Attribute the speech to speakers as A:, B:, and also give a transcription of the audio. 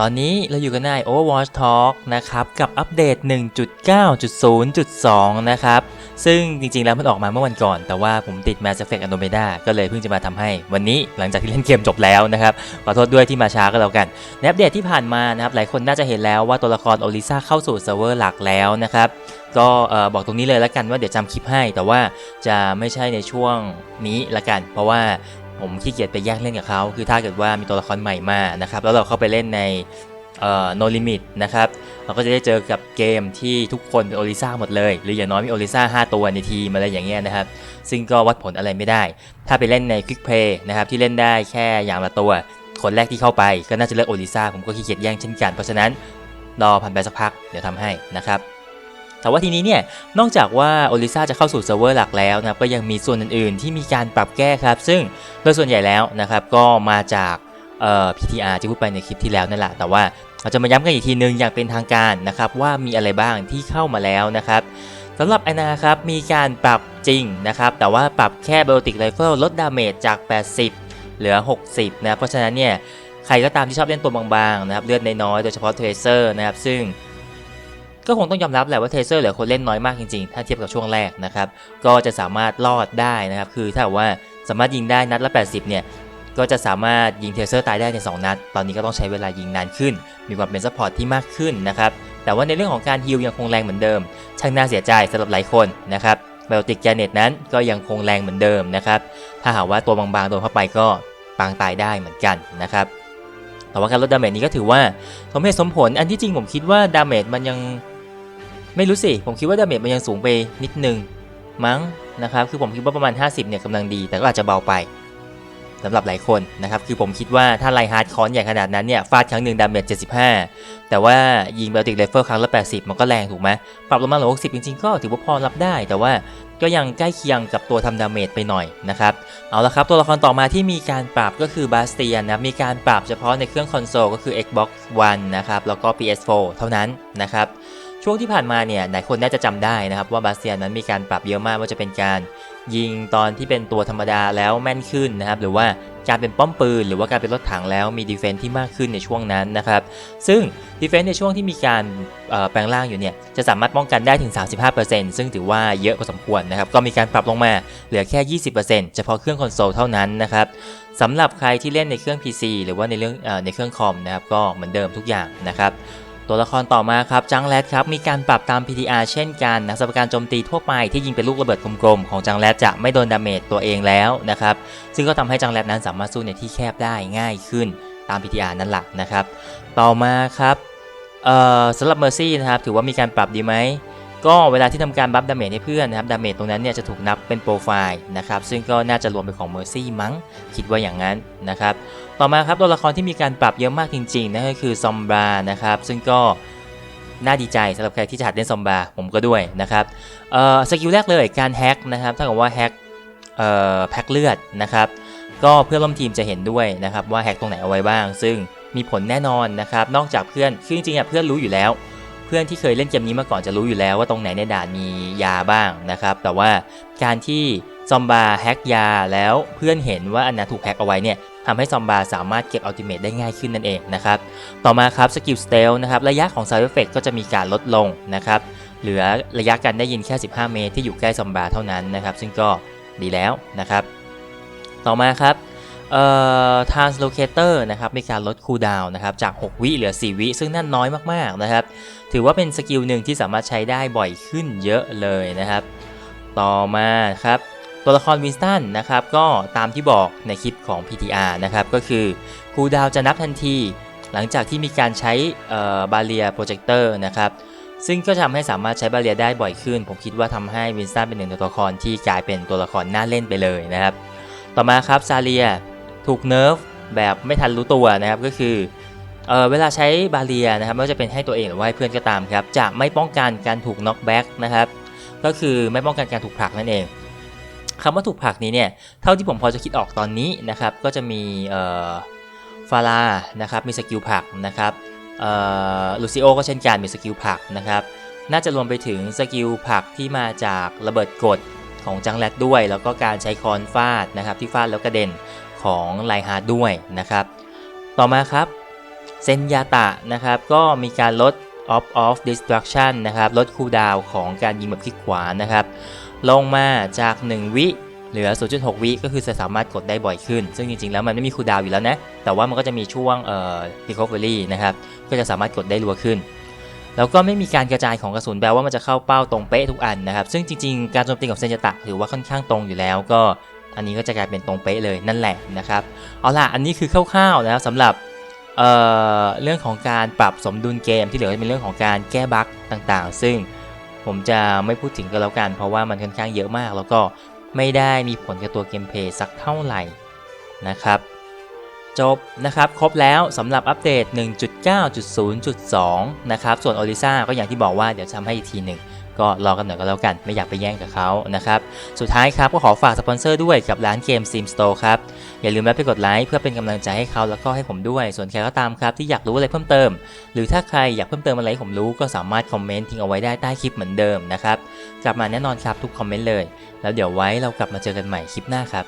A: ตอนนี้เราอยู่กันใน Overwatch Talk นะครับ กับอัปเดต 1.9.0.2 นะครับ ซึ่งจริงๆ แล้วมันออกมาเมื่อวันก่อน แต่ว่าผมติด Mass Effect Andromeda ก็เลยเพิ่งจะมาทำให้วันนี้หลังจากที่เล่นเกมจบแล้วนะครับ ขอโทษด้วยที่มาช้าก็แล้วกัน ในอัปเดตที่ผ่านมานะครับ หลายคนน่าจะเห็นแล้วว่าตัวละครโอลิซาเข้าสู่เซิร์ฟเวอร์หลักแล้วนะครับก็บอกตรงนี้เลยละกันว่าเดี๋ยวจำคลิปให้ แต่ว่าจะไม่ใช่ในช่วงนี้ละกัน เพราะว่า ผมขี้เกียจไปแย่งเล่นกับเขาคือถ้าเกิดว่ามีตัวละครใหม่มานะครับ แล้วเราเข้าไปเล่นในเอ่อ no limit นะครับ เราก็จะได้เจอกับเกมที่ทุกคนเป็นโอลิซ่าหมดเลย หรืออย่างน้อยมีโอลิซ่า5ตัวในทีมอะไรอย่างเงี้ยนะครับ ซึ่งก็วัดผลอะไรไม่ได้ ถ้าไปเล่นใน Quick Play นะครับที่เล่นได้แค่อย่างละตัว คนแรกที่เข้าไปก็น่าจะเลือกโอลิซ่าผมก็ขี้เกียจแย่งเช่นกัน เพราะฉะนั้นรอผ่านไปสักพักเดี๋ยวทำให้นะครับ แต่ว่าทีนี้เนี่ยนอกจากว่าโอลิซาจะเข้าสู่เซิร์ฟเวอร์หลักแล้วนะครับก็ยังมีส่วนอื่นๆ ที่มีการปรับแก้ครับ ซึ่งโดยส่วนใหญ่แล้วนะครับก็มาจากเอ่อ PTR ที่พูดไปในคลิปที่แล้วนั่นแหละ แต่ว่าเราจะมาย้ำกันอีกทีนึงอย่างเป็นทางการนะครับว่ามีอะไรบ้างที่เข้ามาแล้วนะครับสำหรับไอนาครับมีการปรับจริงนะครับแต่ว่าปรับแค่เบลติกไรเฟิลลดดาเมจจาก 80 เหลือ 60นะเพราะฉะนั้นเนี่ยใครก็ตามที่ชอบเล่นตัวบางๆนะครับเลือดน้อยๆโดยเฉพาะเทรเซอร์นะครับซึ่ง ก็คงต้องยอมรับแหละว่าเทเซอร์เหลือคนเล่นน้อยมากจริงๆ ถ้าเทียบกับช่วงแรกนะครับ ก็จะสามารถรอดได้นะครับ คือถ้าว่าสามารถยิงได้นัดละ 80 เนี่ย ก็จะสามารถยิงเทเซอร์ตายได้ใน 2 นัด ตอนนี้ก็ต้องใช้เวลายิงนานขึ้น มีความเป็นซัพพอร์ตที่มากขึ้นนะครับ แต่ว่าในเรื่องของการฮิลยังคงแรงเหมือนเดิม ช่างน่าเสียใจสำหรับหลายคนนะครับเบลติกแกเน็ตนั้นก็ยังคงแรงเหมือนเดิมนะครับ ถ้าหากว่าตัวบางๆโดนเข้าไปก็ปางตายได้เหมือนกันนะครับแต่ว่าการลดดาเมจนี้ก็ถือว่าสมเหตุสมผล อันที่จริงผมคิดว่าดาเมจมันยัง ไม่รู้สิ ผมคิดว่าดาเมจมันยังสูงไปนิดนึง มั้งนะครับ คือผมคิดว่าประมาณ 50 เนี่ยกำลังดี แต่ก็อาจจะเบาไปสำหรับหลายคนนะครับ คือผมคิดว่าถ้าไลฮาร์ดคอนใหญ่ขนาดนั้นเนี่ย ฟาดครั้งหนึ่งดาเมจ75 แต่ว่ายิงเบลติกไรเฟิลครั้งละ 80 มันก็แรงถูกไหมปรับลงมาเหลือ60 จริงๆ ก็ถือว่าพอรับได้ แต่ว่าก็ยังใกล้เคียงกับตัวทำดาเมจไปหน่อยนะครับ เอาละครับ ตัวละครต่อมาที่มีการปรับก็คือบาสเตียนนะ มีการปรับเฉพาะในเครื่องคอนโซลก็คือ Xbox One นะครับ แล้วก็ PS4 เท่านั้นนะครับ ช่วงที่ผ่านมาเนี่ยหลายคนน่าจะจำได้นะครับว่าบาสเตียนนั้นมีการปรับเยอะมากว่าจะเป็นการยิงตอนที่เป็นตัวธรรมดาแล้วแม่นขึ้นนะครับหรือว่าการเป็นป้อมปืน หรือว่าการเป็นรถถังแล้วมีดีเฟนที่มากขึ้นในช่วงนั้นนะครับซึ่งดีเฟนในช่วงที่มีการแปลงร่างอยู่เนี่ยจะสามารถป้องกันได้ถึง 35%ซึ่งถือว่าเยอะพอสมควรนะครับก็มีการปรับลงมาเหลือแค่ 20%เฉพาะเครื่องคอนโซลเท่านั้นนะครับสำหรับใครที่เล่นในเครื่อง PC หรือว่าในเรื่องในเครื่องคอมนะครับก็เหมือนเดิมทุกอย่างนะครับ ตัวละครต่อมาครับจังแรดครับมีการปรับตาม PTR เช่นกันนะสำหรับการโจมตีทั่วไปที่ยิงเป็นลูกระเบิดกลมๆของจังแรดจะไม่โดนดาเมจตัวเองแล้วนะครับซึ่งก็ทำให้จังแรดนั้นสามารถสู้ในที่แคบได้ง่ายขึ้นตาม PTR นั่นแหละนะครับ ต่อมาครับเอ่อสำหรับเมอร์ซี่นะครับถือว่ามีการปรับดีไหม ก็เวลาที่ทำการบัฟดาเมจให้เพื่อนนะครับดาเมจตรงนั้นเนี่ยจะถูกนับเป็นโปรไฟล์นะครับซึ่งก็น่าจะรวมเป็นของเมอร์ซี่มั้งคิดว่าอย่างนั้นนะครับต่อมาครับตัวละครที่มีการปรับเยอะมากจริงๆนั่นก็คือซอมบรานะครับซึ่งก็น่าดีใจสำหรับใครที่จะหัดเล่นซอมบราผมก็ด้วยนะครับเอ่อสกิลแรกเลยการแฮกนะครับถ้าเกิดว่าแฮกเอ่อแพ็คเลือดนะครับก็เพื่อนร่วมทีมจะเห็นด้วยนะครับว่าแฮกตรงไหนเอาไว้บ้าง ซึ่งมีผลแน่นอนนะครับนอกจากเพื่อนคือจริงๆเพื่อนรู้อยู่แล้ว เพื่อนที่เคยเล่นเกมนี้มาก่อนจะรู้อยู่แล้วว่าตรงไหนในด่านมียาบ้างนะครับ แต่ว่าการที่ซอมบาแฮกยาแล้วเพื่อนเห็นว่าอันนั้นถูกแฮกเอาไว้เนี่ยทำให้ซอมบาสามารถเก็บอัลติเมทได้ง่ายขึ้นนั่นเองนะครับ ต่อมาครับสกิลสเตลนะครับระยะของ Side Effect ก็จะมีการลดลงนะครับ เหลือระยะการได้ยินแค่ 15 เมตรที่อยู่ใกล้ซอมบาเท่านั้นนะครับ ซึ่งก็ดีแล้วนะครับ ต่อมาครับ เอ่อ translocator นะครับมีการลดคูลดาวน์นะครับจาก 6 วิเหลือ 4 วิ ซึ่งนั่นน้อยมากๆนะครับ ถือว่าเป็นสกิลหนึ่งที่สามารถใช้ได้บ่อยขึ้นเยอะเลยนะครับ ต่อมาครับตัวละครวินสตันนะครับก็ตามที่บอกในคลิปของ PTR นะครับก็คือคูลดาวจะนับทันที หลังจากที่มีการใช้บาเรียโปรเจคเตอร์นะครับซึ่งก็ทำให้สามารถใช้บาเรียได้บ่อยขึ้น ผมคิดว่าทำให้วินสตันเป็นหนึ่งในตัวละครที่กลายเป็นตัวละครน่าเล่นไปเลยนะครับ ต่อมาครับซาเลีย ถูกเนิร์ฟแบบไม่ทันรู้ตัวนะครับก็คือเออเวลาใช้บาเรียนะครับไม่ว่าจะเป็นให้ตัวเองหรือว่าให้เพื่อนก็ตามครับจะไม่ป้องกันการถูกน็อกแบ็กนะครับก็คือไม่ป้องกันการถูกผลักนั่นเองคำว่าถูกผลักนี้เนี่ยเท่าที่ผมพอจะคิดออกตอนนี้นะครับก็จะมีฟารานะครับมีสกิลผลักนะครับลูซิโอก็เช่นกันมีสกิลผลักนะครับน่าจะรวมไปถึงสกิลผลักที่มาจากระเบิดกดของจังแรดด้วย แล้วก็การใช้คอนฟาดนะครับที่ฟาดแล้วกระเด็น ของไลฮาร์ดด้วยนะครับ ต่อมาครับเซนยาตะนะครับก็มีการลด off off destruction นะครับลดคูดาวของการยิงแบบคลิกขวานะครับ ลงมาจาก 1 วิเหลือ 0.6 วิก็คือจะสามารถกดได้บ่อยขึ้น ซึ่งจริงๆ แล้วมันไม่มีคูดาวอยู่แล้วนะ แต่ว่ามันก็จะมีช่วงเอ่อ recovery นะครับ ก็จะสามารถกดได้รัวขึ้น แล้วก็ไม่มีการกระจายของกระสุนแปลว่ามันจะเข้าเป้าตรงเป๊ะทุกอันนะครับ ซึ่งจริงๆ การโจมตีของเซนยาตะถือว่าค่อนข้างตรงอยู่แล้ว ก็ อันนี้ก็จะกลายเป็นตรงเป๊ะเลยนั่นแหละนะครับ เอาล่ะ อันนี้คือคร่าวๆนะครับสำหรับเเรื่องของการปรับสมดุลเกมที่เหลือจะเป็นเรื่องของการแก้บั๊กต่างๆ ซึ่งผมจะไม่พูดถึงกันแล้วกัน เพราะว่ามันค่อนข้างเยอะมาก แล้วก็ไม่ได้มีผลกับตัวเกมเพลย์สักเท่าไหร่นะครับ จบนะครับครบแล้วสำหรับอัปเดต 1.9.0.2 นะครับ ส่วน o อ i s a ก็อย่างที่บอกว่าเดี๋ยวทำให้อีกทีหนึ่ง ก็รอกันหน่อยก็แล้วกันไม่อยากไปแย่งกับเขานะครับ สุดท้ายครับก็ขอฝากสปอนเซอร์ด้วยกับร้านเกม Steam Store ครับ อย่าลืมแวะไปกดไลค์เพื่อเป็นกำลังใจให้เขาแล้วก็ให้ผมด้วย ส่วนใครก็ตามครับที่อยากรู้อะไรเพิ่มเติม หรือถ้าใครอยากเพิ่มเติมอะไรให้ผมรู้ก็สามารถคอมเมนต์ทิ้งเอาไว้ได้ใต้คลิปเหมือนเดิมนะครับกลับมาแน่นอนครับทุกคอมเมนต์เลย แล้วเดี๋ยวไว้เรากลับมาเจอกันใหม่คลิปหน้าครับ